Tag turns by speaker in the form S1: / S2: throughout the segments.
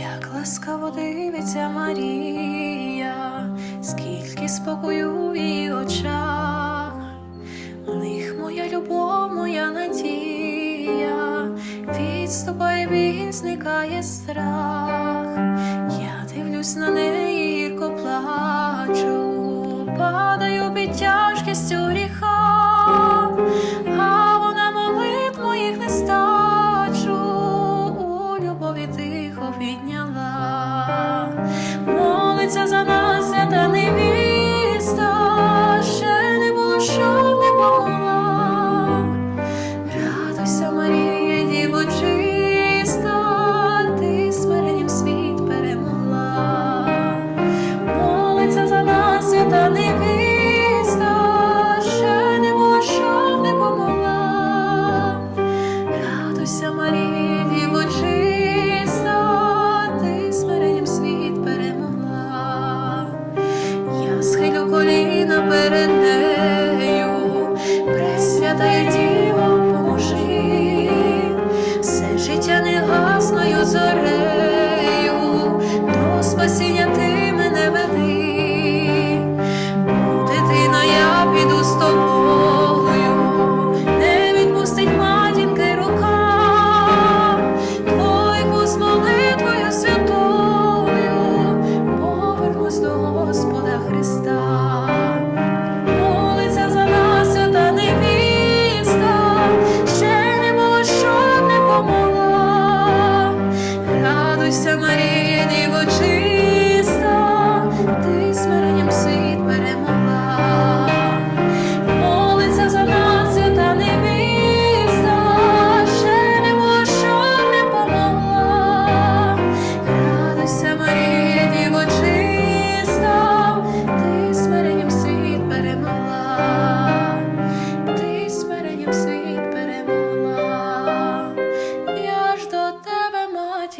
S1: як ласкаво дивиться Марія, скільки спокою в її очах, в них моя любов, моя надія, відступає біль, зникає страх. Я дивлюсь на неї, гірко плачу, падаю під тяжкістю. підняла, молиться за нас, свята невіста, ще не було, що не була, радуйся, Марія, дівочи. but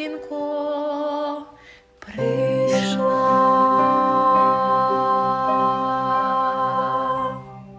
S1: жінку.